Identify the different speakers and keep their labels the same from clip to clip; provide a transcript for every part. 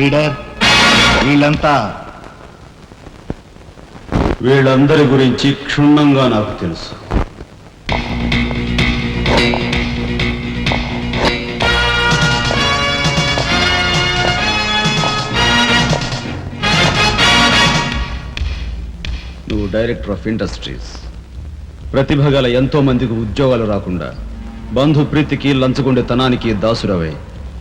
Speaker 1: Leader వీళ్ళంతా.
Speaker 2: వీళ్ళందరి గురించి క్షుణ్ణంగా నాకు తెలుసు. నువ్వు డైరెక్టర్ ఆఫ్ ఇండస్ట్రీస్. ప్రతిభ గల ఎంతో మందికి ఉద్యోగాలు రాకుండా బంధు ప్రీతికి లంచగొండెతనానికి దాసురవై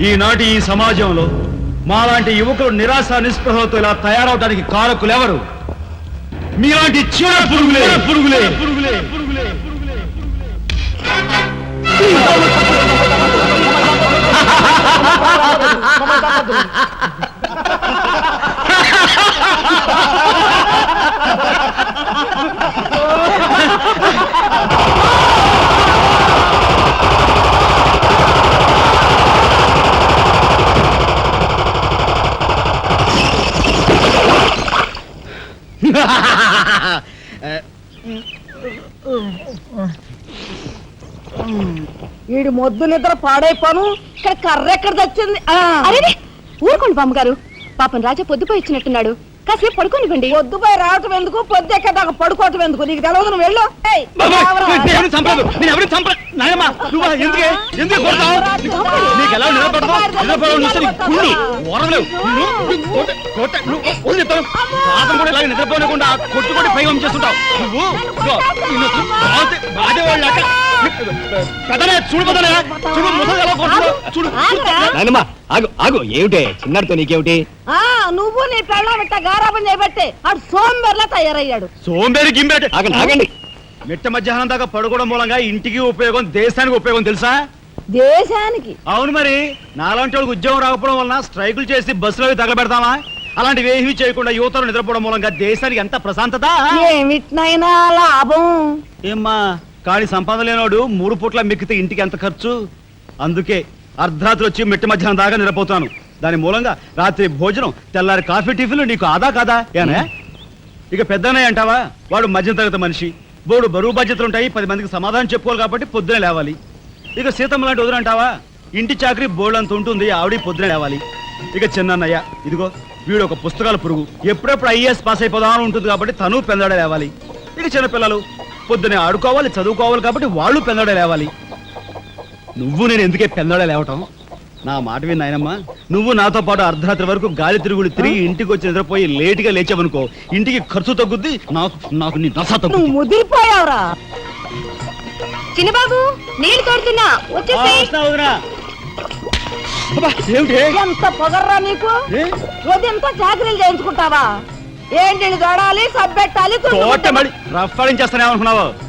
Speaker 2: ఈనాటి ఈ సమాజంలో మాలాంటి యువకులు నిరాశ నిస్పృహలతో ఇలా తయారవడానికి కారకులెవరు మీలాంటి చీడ పురుగులే. పురుగులే. పురుగులే. పురుగులే
Speaker 3: వీడి మొద్దు నిద్ర పాడైపోను. ఇక్కడ కర్ర ఎక్కడ తెచ్చింది? ఆ,
Speaker 4: అరే ఊరుకోండి బామ్మగారు. పాపం రాజా పొద్దుపోయి ఇచ్చినట్టున్నాడు కాసేపు పడుకోనివ్వండి.
Speaker 3: పొద్దుపోయి రావటం ఎందుకు? పొద్దు ఎక్కడాక పడుకోవటం ఎందుకు? నీకు తెలవదు నువ్వు వెళ్ళు ఏయ్,
Speaker 2: నీకు నువ్వు వదిలి చెప్తాను పాపం కూడా ఇలాగే నిద్రపోనకుండా కొట్టు కొట్టి పై చేస్తుంటావు నువ్వు ఇదిగో, నిన్ను బాధ- బాధేవాళ్ళాక
Speaker 5: నాయనమ్మా ఆగు ఆగు. ఏమిటే? చిన్నాడితో నీకేమిటి?
Speaker 3: ఆ నువ్వు నీ పెళ్ళం ఇట్ట గారాబం చేయబట్టే ఆడు సోంబెర్లా తయారయ్యాడు.
Speaker 2: సోంబేరి గింబేట
Speaker 5: ఆగండి ఆగండి.
Speaker 2: మిట్ట మధ్యాహ్నం దాకా పడుకోవడం మూలంగా ఇంటికి ఉపయోగం దేశానికి ఉపయోగం తెలుసా?
Speaker 3: దేశానికి?
Speaker 2: అవును మరి. నాలాంటి వాళ్ళకి ఉద్యోగం రాకపోవడం వలన స్ట్రైకులు చేసి బస్సులో తగలబెడతామా? అలాంటివి ఏమీ చేయకుండా యువతలు నిద్రపోవడం మూలంగా దేశానికి ఎంత ప్రశాంతత?
Speaker 3: ఏమిటినైనా లాభం.
Speaker 2: ఏమ్మా కానీ సంపాదన లేనోడు మూడు పూట్ల మిక్కితే ఇంటికి ఎంత ఖర్చు? అందుకే అర్ధరాత్రి వచ్చి మిట్ట మధ్యాహ్నం దాకా నిరపోతాను దాని మూలంగా రాత్రి భోజనం తెల్లారి కాఫీ టిఫిన్లు నీకు ఆదా కాదా? ఏనా? ఇక పెద్దనయ్య అంటావా? వాడు మధ్య తరగతి మనిషి. బోడు బరువు బాధ్యతలు ఉంటాయి పది మందికి సమాధానం చెప్పుకోవాలి కాబట్టి పొద్దునే లేవాలి. ఇక సీతమ్మ లాంటి వదిన అంటావా? ఇంటి చాకరీ బోర్డు అంత ఉంటుంది ఆవిడ పొద్దునే లేవాలి. ఇక చిన్నన్నయ్య ఇదిగో వీడు ఒక పుస్తకాల పురుగు. ఎప్పుడెప్పుడు ఐఏఎస్ పాస్ అయిపోదామని ఉంటుంది కాబట్టి తను పెందడే లేవాలి. ఇక చిన్నపిల్లలు పొద్దునే ఆడుకోవాలి చదువుకోవాలి కాబట్టి వాళ్ళు పెందడే లేవాలి. నువ్వు నేను ఎందుకే పెందడే లేవటం? నా మాట విని నాయనమ్మా. నువ్వు నాతో పాటు అర్ధరాత్రి వరకు గాలి తిరుగుడు తిరిగి ఇంటికి వచ్చి నిద్రపోయి లేటుగా లేచావనుకో ఇంటికి ఖర్చు తగ్గుద్ది నాకు నాకు నీ నస
Speaker 3: నువ్వు
Speaker 2: తగ్గుద్ది
Speaker 3: ముదిరిపోయావురా.
Speaker 4: చిన్నబాబు నీళ్ళు తోడుతున్నా.
Speaker 2: ఆ,
Speaker 4: వచ్చేసి
Speaker 2: వస్తున్నా వదినా. అబ్బా, ఏమిటి?
Speaker 3: ఎంత పొగర్రా నీకు?
Speaker 2: ఏ?
Speaker 3: ఉదయంతో చాకరీలు చేయించుకుంటావా? ఏంటి దొడాలి సబ్బెట్టాలి
Speaker 2: రఫ్ చేస్తానేమనుకున్నావు?